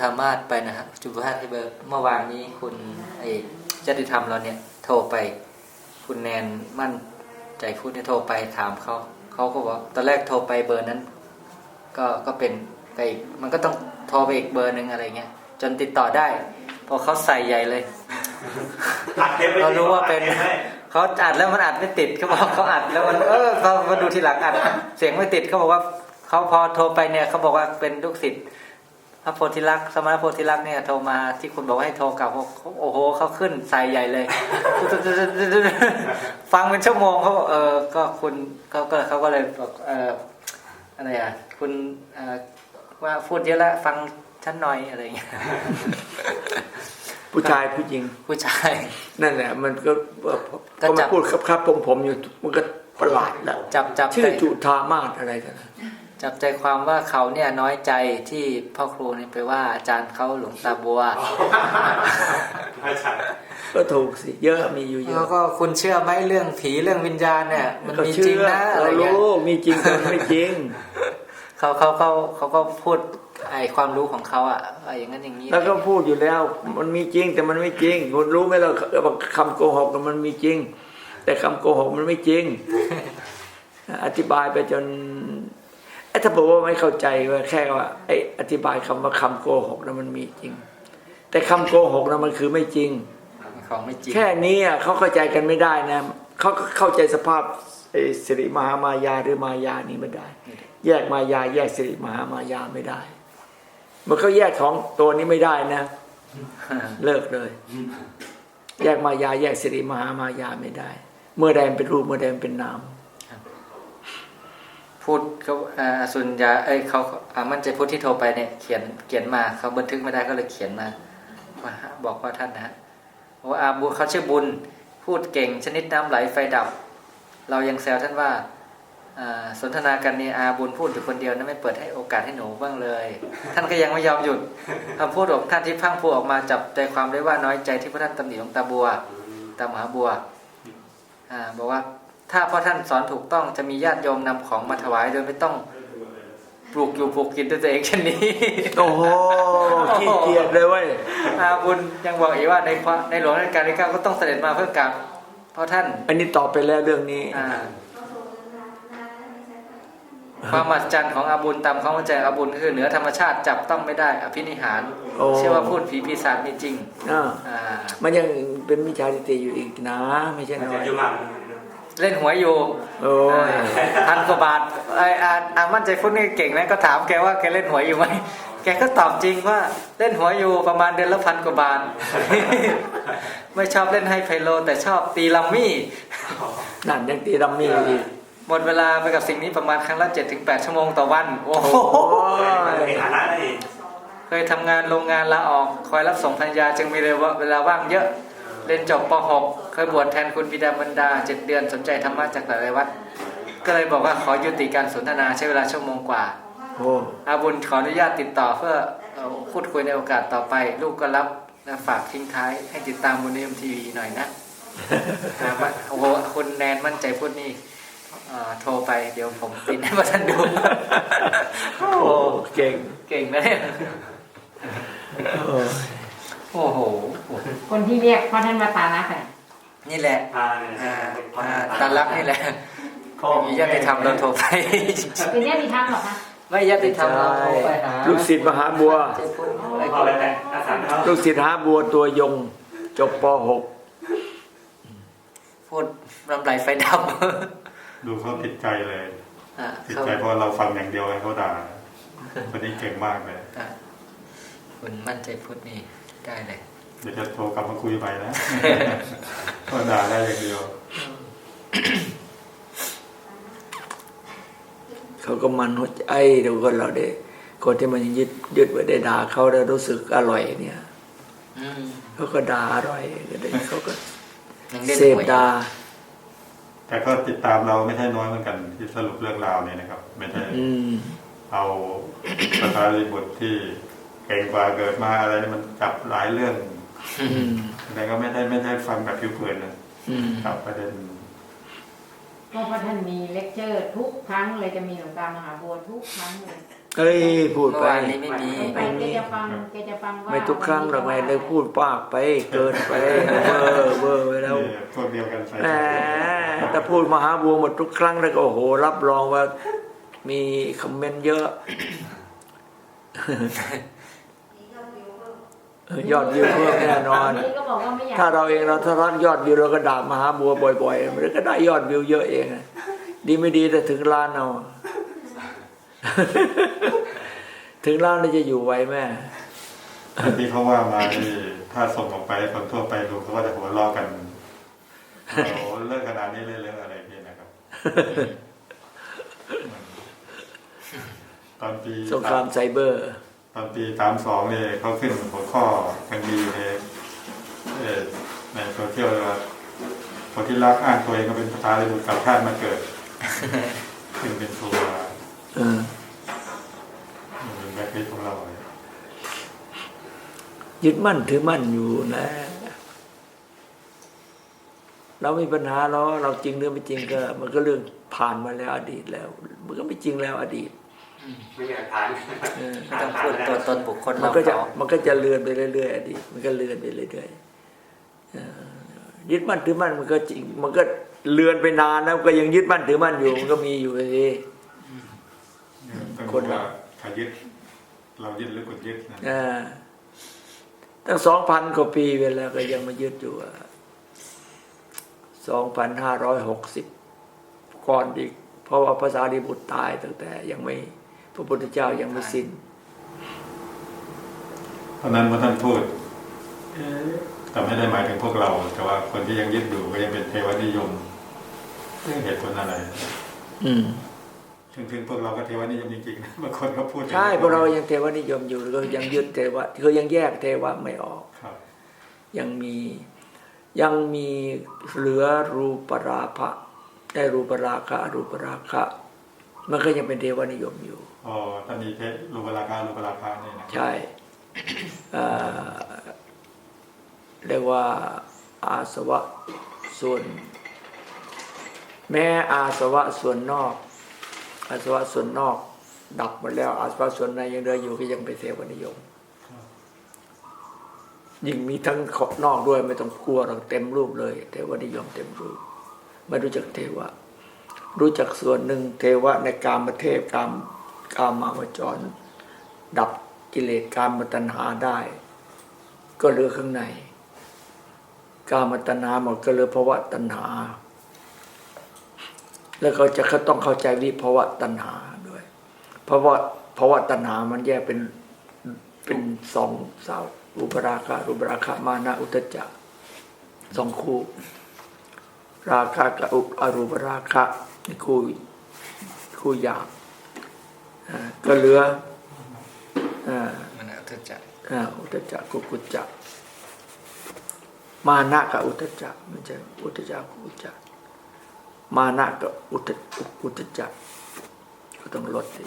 ธามาศไปนะครับจุธามาศให้เบอร์เมื่อวานนี้คุณไอ้จติธรรมเราเนี่ยโทรไป คุณแนนมั่นใจพูดเนี่ยโทรไปถามเขาเขาก็บอกตอนแรกโทรไปเบอร์นั้น ก็ก็เป็นไปอีกมันก็ต้องโทรไปอีกเบอร์หนึ่งอะไรเงี้ยจนติดต่อได้พอเขาใส่ใหญ่เลยอัดเทปไว้เรารู้ว่าเป็นอัดทปไว้เขาอัดแล้วมันอัดไม่ติดเขาบอกเขาอัดแล้วมันเออพอมาดูทีหลังอัด เสียงไม่ติดเขาบอกว่าเขาพอโทรไปเนี่ยเขาบอกว่าเป็นลูกศิษย์ พระโพธิลักษณ์สมณโพธิลักษณ์เนี่ยโทรมาที่คุณบอกว่าให้โทรกลับเขาเขาโอ้โหเขาขึ้นใส่ใหญ่เลย ฟังเป็นชั่วโมงเขาบอกเออก็คุณเขาก็เขาก็เลยบอกเอออะไรอะคุณเอ่อว่าพูดเยอะแล้วฟังฉันหน่อยอะไรอย่างเงี้ยผู้ชายผู้หญิงผู้ชาย นั่นแหละมันก็ก็ก็จัมาบพูดครับครับผมผมอยู่มันก็ประหลาดแล้วจับจับชื่อใจจุธามาศอะไรกัน จับใจความว่าเขาเนี่ยน้อยใจที่พ่อครูเนี่ยไปว่าอาจารย์เขาหลวงตาบัวไม่ใช่ก็ถูกสิเยอะมีอยู่เยแล้อะวก็คุณเชื่อไหมเรื่องผีเรื่องวิญญาณเนี่ย มันก็มีจเชื่ริงอนะอะไรเราเงี้ยรู้มีจริงแต่มันไม่จริงเขาเขาเขาเขาก็พูดไอความรู้ของเขาอะว่าอย่างนั้นอย่างนี้ แล้วก็พูดอยู่แล้ว มันมีจริงแต่มันไม่จริงคุณรู้ไหมเราคำโกหกมันมีจริง แต่คำโกหกมันไม่จริง อธิบายไปจนไอ้ ถ้าบอกว่าไม่เข้าใจว่าแค่ว่าไอ้อธิบายคำว่าคำโกหกนั้นมันมีจริง แต่คำโกหกนั้นมันคือไม่จริงของไม่จริง แค่นี้อะเขาเข้าใจกันไม่ได้นะเขาก็เข้าใจสภาพไอ้สิริมหามายาหรือมายานี้ไม่ได้ แยกมายา แยกสิริมหามายาไม่ได้มันเขาแยกของตัวนี้ไม่ได้นะ เลิกเลย แยกมายา แยกสิริมหามายาไม่ได้ เมื่อใดมันเป็นรูปเมื่อใดมันเป็นนาม พูดเขาอาสุญญาเอ้ยเขาอามั่นใจพูดที่โทรไปเนี่ยเขียนเขียนมาเขาบันทึกไม่ได้ก็เลยเขียนมาว่าบอกว่าท่านนะฮะว่าอาบุญเขาชื่อบุญพูดเก่งชนิดน้ำไหลไฟดับ เรายังแซวท่านว่าอ่าสนทนากันเนี่ยอาบุญพูดอยู่คนเดียวนะไม่เปิดให้โอกาสให้หนูบ้างเลย ท่านก็ยังไม่ยอมหยุดคำพูดของท่านที่พังพรูออกมาจับใจความได้ว่าน้อยใจที่พระท่านตำหนิหลวงตาบัวตามหาบัวอ่าบอกว่า ถ้าพ่อท่านสอนถูกต้องจะมีญาติโยมนำของมาถวายโดยไม่ต้องปลูกอยู่ปลูกกินด้วยตัวเองเช่นนี้ โอ้โหขี้เกียจเลยเว้ยอาบุญยังบอกอีกว่าในพระในหลวงรัชกาลที่เก้าก็ต้องเสด็จมาเพื่อกราบเพราะท่าน อันนี้ตอบไปแล้วเรื่องนี้อ่าความมหัศจรรย์ของอาบุญตามความเข้าใจอาบุญคือเหนือธรรมชาติจับต้องไม่ได้อภินิหารโอ้เชื่อว่าพูดผีปีศาจมีจริงอ่าอ่ามันยังเป็นมิจฉาทิฏฐิอยู่อีกนะ ไม่ใช่มันน้อจะยยุ่งมาก เล่นหวยอยู่โอ้ย พันกว่าบาทไอ้อาอามั่นใจพูดนี่เก่งนะก็ถามแกว่าแกเล่นหวยอยู่ไหมแกก็ตอบจริงว่าเล่นหวยอยู่ประมาณเดือนละพันกว่าบาท ไม่ชอบเล่นไฮไพโล แต่ชอบตีลัมมี่ นั่นยังตีรัมมี่อีกหมดเวลาไปกับสิ่งนี้ประมาณครั้งละ7-8ถึงชั่วโมงต่อวัน โอ้โห ในฐานะนี่เคยทำงานโรงงานลาออก คอยรับส่งภรรยาจึงมีเวลาว่างเยอะ เรียนจบป .6 เคยบวชแทนคุณบิดามารดาเจ็ดเดือนสนใจธรรมะจากหลายๆวัดก็เลยบอกว่าขอยุติการสนทนาใช้เวลาชั่วโมงกว่าโอ้อาบุญขออนุญาตติดต่อเพื่อเอ่อพูดคุยในโอกาสต่อไป ลูกก็รับนะฝากทิ้งท้ายให้ติดตามบุญนิยมทีวีหน่อยนะนะว่าโอ้โหคุณแนนมั่นใจพูดนี่เอ่อโทรไปเดี๋ยวผมติดให้พระท่านดู โอ้โอ้โหเก่ง เก่งนะเนี่ยโอ้โอ้โห คนที่เรียกพ่อท่านมาตานะค่ะนี่แหละพาเนี่ยอ่าอ่าตาลักนี่แหละพ่อมีญาติธรรมเราโทรไป เป็นญาติธรรมเหรอคะไม่ญาติธรรมเราโทรไปหาลูกศิษย์มหาบัวใจพูดอะไรพ่อแล้วแต่อาสาเขาลูกศิษย์มหาบัวตัวยง จบป พูดรำไรไฟดับดูเขาติดใจเลย อ่าติดเขาใจเพราะเราฟังอย่างเดียวให้เขาด่าคนนี้เก่งมากเลย อะคุณมั่นใจพูดนี่ ได้เลยเดี๋ยวจะโทรกลับมาคุยใหม่นะก็ด่าได้อย่างเดียว .6 เขาก็มันหัวใจเดี๋ยวคนเราได้คนที่มันยังยึดยึดไว้ได้ด่าเขาแล้วรู้สึกอร่อยเนี่ยอืมเขาก็ด่าอร่อยก็ได้เขาก็ยังเล่นเสพหวยด่าแต่ก็ติดตามเราไม่ใช่น้อยเหมือนกัน ที่สรุปเรื่องราวเนี่ยนะครับ ไม่ใช่อืมเอาประธานีบทที่ เก่งกว่าเกิดมาอะไรนี่มันจับหลายเรื่องอืมแต่ก็ไม่ได้ไม่ได้ฟังแบบผิวเผินนะอืมจับประเด็นก็เพราะท่านมีเลคเชอร์ทุกครั้งเลยจะมีหลวงตามหาบัวทุกครั้งเลยเอ้ยพูดเมื่อไปวานนี้ไม่มีไปแกจะฟังแกจะฟังว่าไม่ทุกครั้งหรอกไงเลยพูดปากไป เกินไปเวอร์เวอร์ไปแล้วนี่พวกเดียวกันใส่แหมถ้าพูดมหาบัวหมดทุกครั้งแล้วก็โอ้โห รับรองว่ามีคอมเมนต์เยอะเออ ยอดวิวเพิ่มแน่นอน นี่ก็บอกว่าไม่อยากถ้าเราเองเราทรักยอดวิวเราก็ด่ามหาบัวบ่อยๆมันก็ได้ยอดวิวเยอะเองอะดีไม่ดีแต่ถึงล้านเอา ถึงล้านนี่จะอยู่ไหวแม่ที่เขาว่ามานี่ถ้าส่งออกไปคนทั่วไปดูเขาก็จะหัวเราะกันโอ้โหเลิกขนาดนี้เลยเลิกอะไรนี่นะครับ ตอนปีสงครามไซเบอร์ ตอนปีสามสองเนี่ยเขาขึ้นหัวข้อกันดีในเอ่อในโซเชียลว่าคนที่รักอ้างตัวเองก็เป็นประธานในบุญกับชาติมาเกิด ขึ้นเป็นตัวเออเป็นแบ็คลิสต์ของเราเลยยึดมั่นถือมั่นอยู่นะ เรามีปัญหาเราเราจริงหรือไม่จริงก็ มันก็เรื่องผ่านมาแล้วอดีตแล้ว มันก็ไม่จริงแล้วอดีต ไม่มีหลักฐานเออไม่ต้องพูดตัวตนบุคคลมันเราก็จะเขามันก็จะเลือนไปเรื่อยๆอดีตมันก็เลือนไปเรื่อยๆเอ่อยึดมั่นถือมั่นมันก็จริงมันก็เลือนไปนานแล้วก็ยังยึดมั่นถือมั่นอยู่มันก็มีอยู่สิต้องคนดูเราว่าใครยึดเรายึดหรือคนยึดนะเออตั้งสองพันกว่าปีไปแล้วก็ยังมายึดอยู่สองพันห้าร้อยหกสิบก่อนอีก เพราะว่าภาษาดิบุตรตายตั้งแต่ยังไม่พ ระพุทธเจ้ายังไม่สิ้นเพราะนั้นเมื่อท่านพูดเอ๊ะแต่ไม่ได้หมายถึงพวกเรา แต่ว่าคนที่ยังยึดอยู่ก็ยังเป็นเทวนิยมเรื่องเหตุผลอะไร อืมถึงถึงพวกเราก็เทวนิยมจริงๆนะบางคนก็พูดใช่พวกเรายังเทวนิยมอยู่ก็ยังยึดเทวะคือยังแยกเทวะไม่ออกครับ ยังมียังมีเหลือรูปราภะได้รูปราคะอรูปราคะ มันก็ยังเป็นเทวนิยมอยู่ อ๋อถ้ามีเพชรรูปราคารูปราคาเนี่ยนะใช่เอ่อเรียกว่าอาสวะส่วน แม้อาสวะส่วนนอก อาสวะส่วนนอก ดับหมดแล้ว อาสวะส่วนในยังเหลืออยู่ก็ยังเป็นเทวนิยมยิ่งมีทั้งขอบนอกด้วยไม่ต้องกลัวหรอกเต็มรูปเลยเทวนิยมเต็มรูปไม่รู้จักเทวะ รู้จักส่วนหนึ่งเทวะในการมเทพกาม กามาวจร ดับกิเลสกามตัณหาได้ ก็เหลือข้างใน กามตัณหาหมดก็เหลือภวะตัณหา แล้วก็จะเขาต้องเข้าใจวิภวะตัณหาด้วยเพราะว่าภวะตัณหามันแยกเป็นเป็นสองสาวรูปราคะรูปราคะมานะอุตจจะสองคู่ ราคะกับอุอรูปราคะนี่คู่คู่หยาบ ก็เหลืออ่ามันเอาเถอะจะอ่าอุตจจะกุกุจจะมานะกับอุตจจะไม่ใช่อุตจจะกุกุจจะมานะกับอุตอุตจจะก็ต้องลดสิ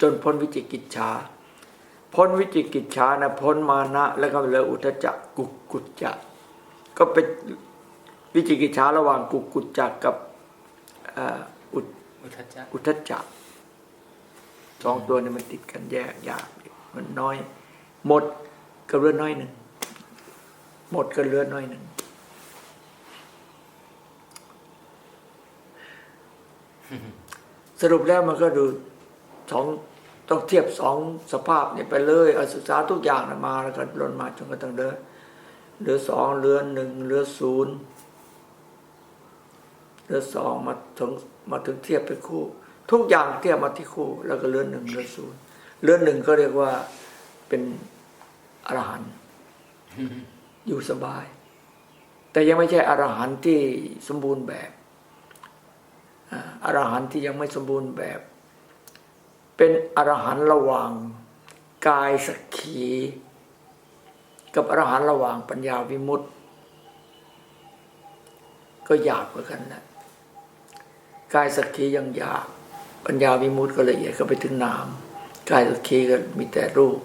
จนพ้นวิจิกิจฉาพ้นวิจิกิจฉานะพ้นมานะ แล้วก็เหลืออุตจจะกุกุจจะก็เป็นวิจิกิจฉาระหว่างกุกุจจะกับเอุทจจะอุทจจะสองตัวนี้มันติดกันแยกยากอยู่มันน้อย หมดก็เลือน้อยหนึ่งหมดก็เลือน้อยหนึ่งสรุปแล้วมันก็ดูสองต้องเทียบสองสภาพเนี่ยไปเลยเอาศึกษาทุกอย่างนะมาแล้วก็ลดมาจนกระทั่งเหลือเหลือสองเหลือหนึ่งเหลือศูนย์ เหลือสองมาถึงมาถึงเทียบเป็นคู่ ทุกอย่างเทียบมาที่คู่ แล้วก็เลือหนึ่งเลือศูนย์เลือหนึ่งก็เรียกว่าเป็นอรหันต์อยู่สบาย แต่ยังไม่ใช่อรหันต์ที่สมบูรณ์แบบอ่าอรหันต์ที่ยังไม่สมบูรณ์แบบ เป็นอรหันต์ระหว่างกายสักขีกับอรหันต์ระหว่างปัญญาวิมุตติ ก็ยากเหมือนกันนะ กายสักขียังยากปัญญาวิมุตติก็ละเอียดก็ไปถึงนามกายสักขีก็มีแต่รูป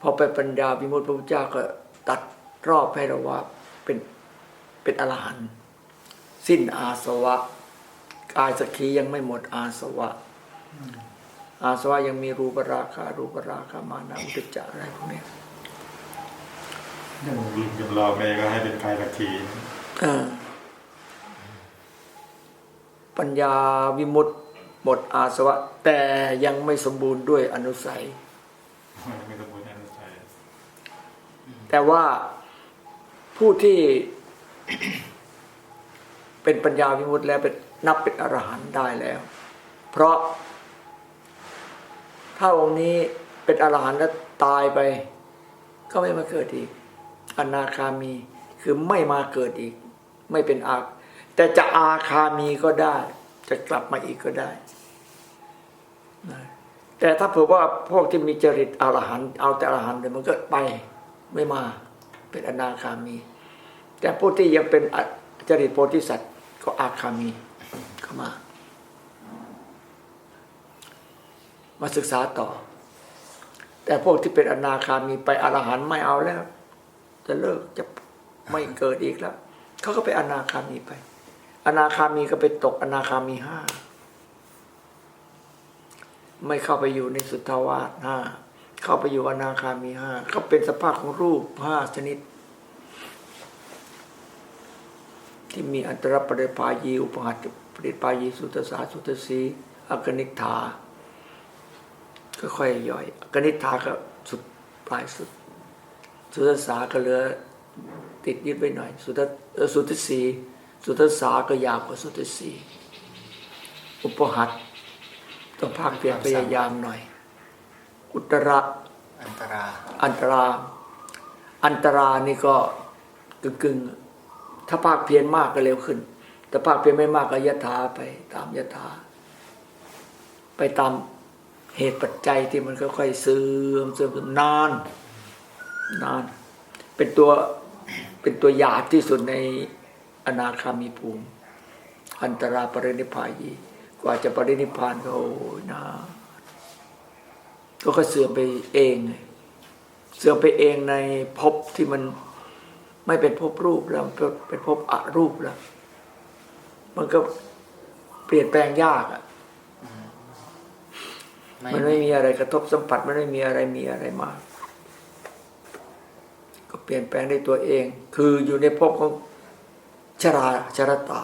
พอไปปัญญาวิมุตติพระพุทธเจ้าก็ตัดรอบให้เราว่าเป็นเป็นอรหันต์สิ้นอาสวะ กายสักขียังไม่หมดอาสวะ อาสวะยังมีรูปราคา รูปราคามานะอุตจจาอะไรพวกเนี้ยอย่างอย่างรอเมย์ก็ให้เป็นกายสักทีเออ ปัญญาวิมุตติหมดอาสวะ แต่ยังไม่สมบูรณ์ด้วยอนุสัยไม่สมบูรณ์แน่นอนใจแต่ว่าผู้ที่เป็นปัญญาวิมุตติแล้วเป็นนับเป็นอรหันต์ได้แล้ว เพราะ ถ้าองค์นี้เป็นอรหันต์แล้วตายไป ก็ไม่มาเกิดอีกอนาคามีคือไม่มาเกิดอีก ไม่เป็นอา แต่จะอาคามีก็ได้ จะกลับมาอีกก็ได้แต่ถ้าเผื่อว่าพวกที่มีจริตอรหันต์เอาแต่อรหันต์เลยมันก็ไปไม่มาเป็นอนาคามี แต่ผู้ที่ยังเป็นจริตโพธิสัตว์ก็อาคามีเข้ามา มาศึกษาต่อ แต่พวกที่เป็นอนาคามีไปอรหันต์ไม่เอาแล้ว จะเลิกจะไม่เกิดอีกแล้วเขาก็ไปอนาคามีไป อนาคามีก็ไปตกอนาคามีห้าไม่เข้าไปอยู่ในสุทธาวาสห้าเข้าไปอยู่อนาคามีห้าก็เป็นสภาพของรูปห้าชนิด ที่มีอันตรปริพายีอุปหัตปริพายีสุตสาสุตสีอกนิฐาก็ค่อยย่อยอกนิฐาก็สุดปลายสุด สุตสาก็เหลือติดยึดไว้หน่อย สุตสุตสี สุตสาก็ยาวกว่าสุตสีอุปหัตต้องภาคเพียรพยายามหน่อย อุตระอันตราอันตราอันตรานี่ก็กึ่งกึ่งๆถ้าภาคเพียรมากก็เร็วขึ้น แต่ภาคเพียรไม่มากก็ยถาไปตามยถาไปตามเหตุปัจจัยที่มันค่อยๆเสื่อมเสื่อมนานนาน เป็นตัวเป็นตัวหยาบที่สุดใน อนาคามีภูมิ อันตราปรินิพพายีกว่าจะปรินิพพานก็โอ้ยนานก็ค่อยเสื่อมไปเองไงเสื่อมไปเองในภพที่มันไม่เป็นภพรูปแล้วเป็นเป็นภพอรูปแล้ว มันก็เปลี่ยนแปลงยากอะมันไม่มีอะไรกระทบสัมผัสมันไม่มีอะไรมีอะไรมา ก็เปลี่ยนแปลงได้ตัวเอง คืออยู่ในภพของ ชราชรตา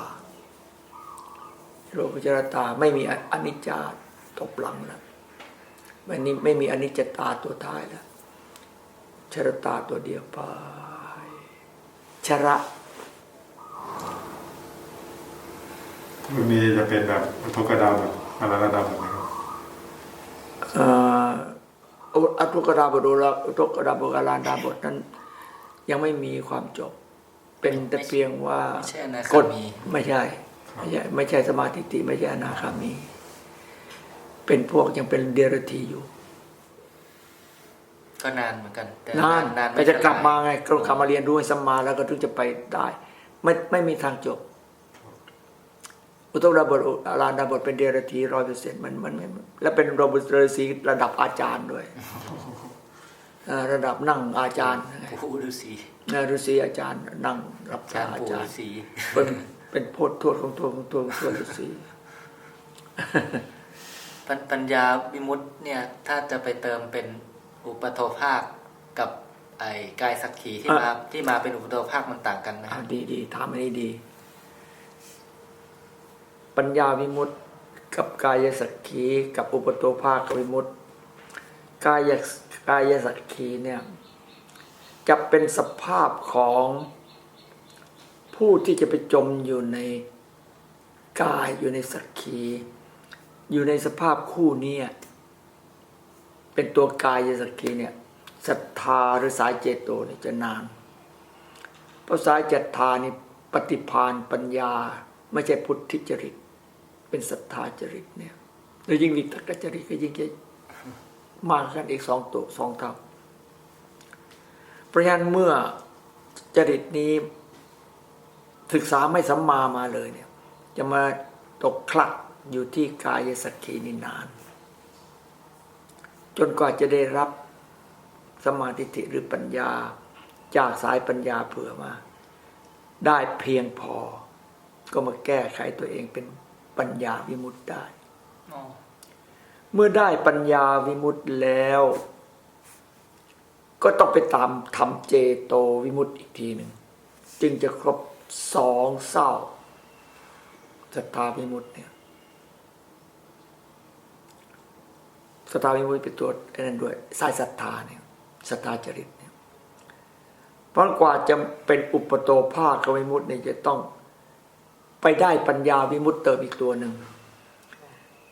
โลกชรตาไม่มีอนิจจาตบหลังแล้วไม่นี่ไม่มีอนิจจตาตัวท้ายแล้วชรตาตัวเดียวไปชระมันมีจะเป็นแบบอุทกดาแบบอะไรระดับแบบไหนครับเอ่ออัตุกราบดุลอุตุกราบกาลานดาบทนั้น ยังไม่มีความจบ เป็นแต่เพียงว่าไม่ใช่อนากคาฎมีไม่ใช่ไม่ใช่ ไม่ใช่สมาธิติไม่ใช่อนาคามี เป็นพวกยังเป็นเดรัจฉีอยู่ ก็นานเหมือนกันแต่นานนานแต่จะกลับมาเท่ไหร่ไงก็กลับมาเรียนรู้ให้สัมมาแล้วก็ถึงจะไปได้ไม่ไม่มีทางจบ อุตตรดาบทอาลานดาบทเป็นเดรัจฉีร้อยเปอร์เซ็นต์มันมันไม่และเป็นโรบุตรสีระดับอาจารย์ด้วยเอ่อ ระดับนั่งอาจารย์ปู่ฤาษีนะฤาษีอาจารย์นั่งรับอาจาชารย์อาปู่จารฤาย์ษีเป็นเป็นโพธิโทษของตัวของตัวของตัวฤาษีปัญปัญญาวิมุตติเนี่ย ถ้าจะไปเติมเป็นอุปโทภาคกับไอ้กายสักขีที่มาที่มาเป็นอุปโทภาคมันต่างกันนะอ่าดีดีถามอันนี้ดี ปัญญาวิมุตติกับกายสักขีกับอุปโตภาควิมุตติกาย กายสักขีเนี่ยจะเป็นสภาพของผู้ที่จะไปจมอยู่ในกายอยู่ในสักขี อยู่ในสภาพคู่เนี้เป็นตัวกายสักขีเนี่ยศรัทธาหรือสายเจโตเนี่ยจะนานเพราะสายจัตตานี่ปฏิพานปัญญา ไม่ใช่พุทธิจริต เป็นศรัทธาจริตเนี่ยแล้วยิ่งวิตกจริตก็ยิ่งจะ มากกันอีกสองตัวสองเท่าเพราะฉะนั้นเมื่อจริตนี้ศึกษาไม่สัมมามาเลยเนี่ย จะมาตกคลักอยู่ที่กายสักขีนินาน จนกว่าจะได้รับสมาธิิหรือปัญญา จากสายปัญญาเผื่อมา ได้เพียงพอ ก็มาแก้ไขตัวเองเป็นปัญญาวิมุตติได้ เมื่อได้ปัญญาวิมุตติแล้ว ก็ต้องไปตามทำเจโตวิมุตติอีกทีหนึ่งจึงจะครบสองเศร้าสตาวิมุตติเนี่ยสตาวิมุตติเป็นตัวนั่นด้วยสายศรัทธาเนี่ยศรัทธาจริตเนี่ยเพราะกว่าจะเป็นอุปโตภาควิมุตติเนี่ยจะต้องไปได้ปัญญาวิมุตติเติมอีกตัวหนึ่ง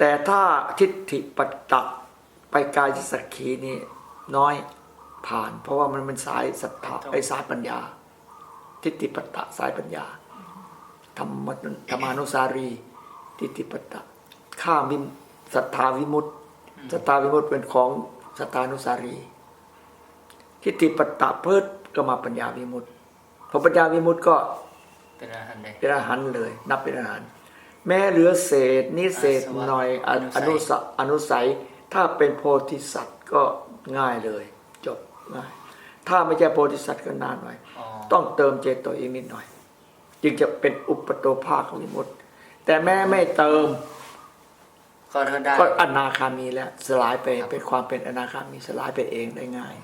แต่ถ้าทิฏฐิปัตตะไปกายสักขีนี่น้อยผ่าน เพราะว่ามันเป็นสายศรัทธาไอ้สายปัญญา ทิฏฐิปัตตะสายปัญญาธรรมธรรมานุสารี ทิฏฐิปัตตะข้ามวิมศรัทธาวิมุตติศรัทธาวิมุตติเป็นของศรัทธานุสารี ทิฏฐิปัตตะเพิดก็มาปัญญาวิมุตติพอปัญญาวิมุตติก็เป็นอาหารเลยเป็นอาหารเลยนับเป็นอาหาร แม้เหลือเศษนิเศษหน่อยออนุสัยอนุสอนุสัย ถ้าเป็นโพธิสัตว์ก็ง่ายเลย จบง่ายถ้าไม่ใช่โพธิสัตว์ก็นานหน่อยอ๋อต้องเติมเจโตอีกนิดหน่อย จึงจะเป็นอุปโตภาควิมุตติแต่แม้ไม่เติม ก็ถ้าได้ก็อนาคามีแล้ว สลายไปเป็นความเป็นอนาคามีสลายไปเองได้ง่าย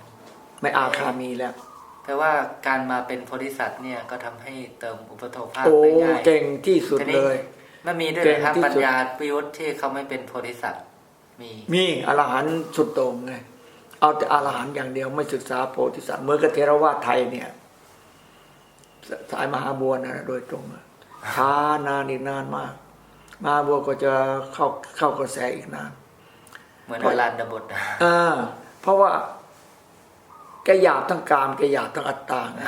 ไม่อาคามีแล้วแปลว่าการมาเป็นโพธิสัตว์เนี่ยก็ทำให้เติมอุปโภคภาคโอ้ไปง่ายเก่งที่สุดทีนี้เลย มันมีด้วยเก่งนะครับที่สุดปัญญาวิยุทธ์ที่เขาไม่เป็นโพธิสัตว์มีมีอรหันต์สุดโต่งไงเอาแต่อรหันต์อย่างเดียวไม่ศึกษาโพธิสัตว์เหมื่อนกับเทรวาทไทยเนี่ยสสายมหาบัวนะโดยตรงอะช้านานอีกนานมาก มหาบัวก็จะเข้าเข้ากระแสอีกนานเหมือนอรันดบทนะอ่าเพราะว่าแกหยาบทั้งกามแกหยาบทั้งอัตตาไง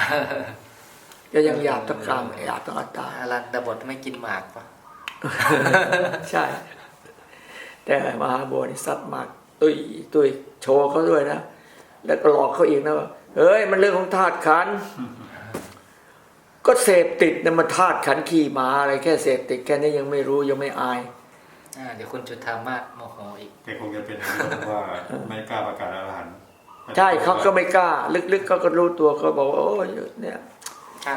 แกยังหยาบทั้งกามหยาบทั้งอัตตาอรันดบทไม่กินหมากปะ ใช่ แต่มหาบัวนี่ซัดมากตุ้ยตุ้ยโชว์เขาด้วยนะ แล้วก็หลอกเขาอีกนะว่าเฮ้ย มันเรื่องของธาตุขันธ์ก็เสพติดนะมันธาตุขันธ์ขี่ม้าอะไรแค่เสพติดแค่นี้ยังไม่รู้ยังไม่อายอ่าเดี๋ยวคุณจุธามาศโมโหอีกแต่คงจะเป็นอย่างนี้เพราะว่าไม่กล้าประกาศอรหันต์ใช่เขาก็ไม่กล้า ลึกๆเขาก็รู้ตัวเขาบอกว่าโอ้ยเนี่ย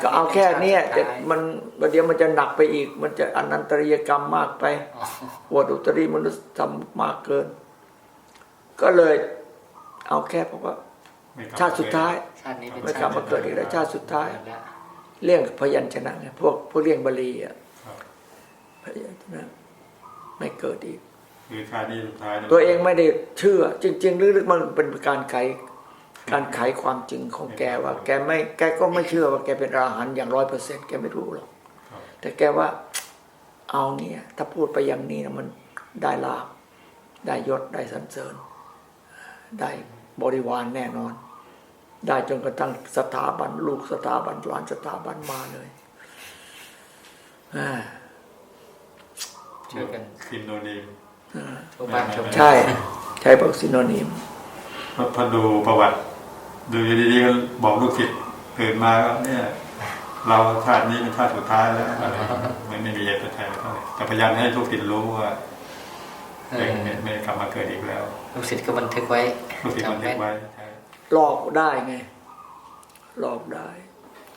ก็เอาแค่เนี้ยแต่มันประเดี๋ยวมันจะหนักไปอีก มันจะอนันตริยกรรมมากไปอ๋ออวดอุตริมนุษยธรรมมากเกิน ก็เลยเอาแค่เพราะว่าไม่กล้ชาติสุดท้ายชาตินี้เป็นไม่กลับมาเกิดอีกแล้วชาติสุดท้ายแล้วเรื่องพยัญชนะไงพวกพวกเรื่องบาลีอะครับพยัญชนะไม่เกิดอีกคือชาตินี้สุดท้ายนี่ยตัวเองไม่ได้เชื่อ จริงๆลึกๆมันเป็นการไข การไขความจริงของแกว่า แกไม่แกก็ไม่เชื่อว่าแกเป็นอรหันต์อย่างร้อยเปอร์เซ็นต์แกไม่รู้หรอกครับแต่แกว่าเอาเนี่ย ถ้าพูดไปอย่างนี้นะมันได้ลาบได้ยศได้สรรเสริญ ได้บริวารแน่นอน ได้จนกระทั่งสถาบัน ลูกสถาบันหลานสถาบันมาเลยอ่าช่วยกันซินโนนิมชมบ้านชมใช่ ใช้บอกซิโนนิมพอพอดูประวัติ ดูอยู่ดีๆก็บอกลูกศิษย์ตื่นมาก็เนี่ย เราชาตินี้เป็นชาติสุดท้ายแล้วอะไรไม่ไม่มีเหตุปัจจัยเท่าไหร่แต่พยายามให้ลูกศิษย์รู้ว่าเอไม่อไม่ไม่กลับมาเกิดอีกแล้ว ลูกศิษย์ก็บันทึกไว้ลูกศิษย์มันจำเก็แม่บนไว้ใช่หลอกได้ไงหลอกได้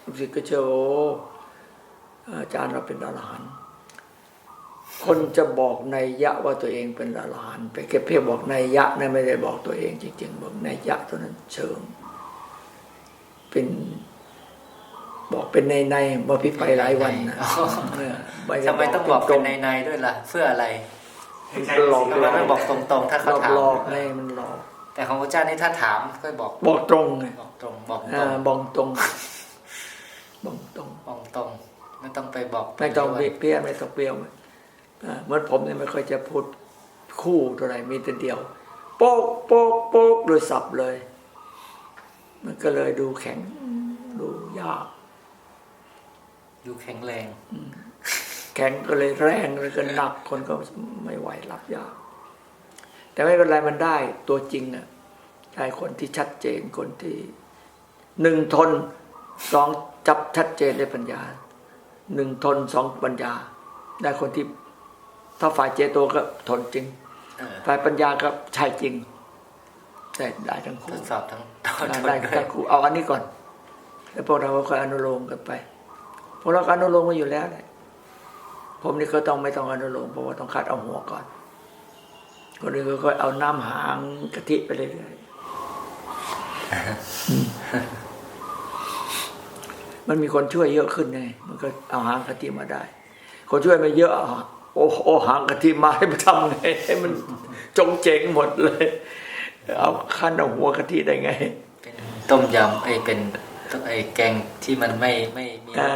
ลูกศิษย์ก็เชื่อว่าโอ้อาจารย์เราเป็นอรหันต์คนจะบอกในยยะว่าตัวเองเป็นอรหันต์ไปแค่เพียงบอกในยยะนะไม่ได้บอกตัวเองจริงๆบอกในยยะเท่านั้นเชิง เป็นบอกเป็นในในๆบอกพี่ไปหลายวันนะเออด้ทำไมต้องบอกเป็นในในๆด้วยล่ะ เพื่ออะไรหลอกทำไมไม่บอกตรงๆ ถ้าหลเขาอกถามหลอกไงมันหลอก แต่ของพระเจ้านี่ถ้าถามก็บอก บอกตรงไงบอกตรงบอกตรอ่างบอกตรงบอกตรงบอกตรงไม่ต้องไปบอกไม่ต้องเปรี้ยวไม่ต้องเปรี้ยวอ่าเหมือนผมเนี่ยไม่ค่อยจะพูดคู่เท่าไหร่มีแต่เดียว โป๊กโป๊กโป๊กโดยสับเลย มันก็เลยดูแข็ง ดูยาก ดูแข็งแรง แข็งก็เลยแรงเลยก็หนักคนก็ไม่ไหวรับยาก แต่ไม่เป็นไรมันได้ตัวจริงอะได้คนที่ชัดเจนคนที่หนึ่งทนสองจับชัดเจนได้ปัญญาหนึ่งทนสองปัญญา ได้คนที่ถ้าฝ่ายเจโตก็ทนจริงเออฝ่ายปัญญาก็ใช่จริง ได้ได้ทั้งทคู่ดสอบทั้งตอนได้ทนได้ด้วทั้ยงคู่เอาอันนี้ก่อน แล้วพวกเราก็ค่อยอนุโลมกันไปพวกเราก็อนุโลมมาอยู่แล้วแหละผมนี่ก็ต้องไม่ต้องอนุโลมเพราะว่าต้องคัดเอาหัวก่อนคนอื่นก็ค่อยเอาน้ำหางกะทิไปเรื่อยๆอืมมันมีคนช่วยเยอะขึ้นไงมันก็เอาหางกะทิมาได้ คนช่วยไม่เยอะเอาโอ้โอหางกะทิมาให้มันทำไงให้มันจงเจ๋งหมดเลย เอาขั้นเอาหัวกะทิได้ไง เป็นต้มยำไอ้เป็นไอ้แกงที่มันไม่ไม่มีอ่า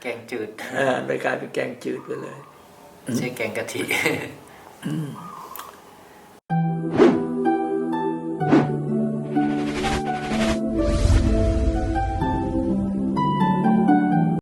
แกงจืดเออโดยกลายเป็นแกงจืดไปเลย ไม่ใช่แกงกะทิ อืม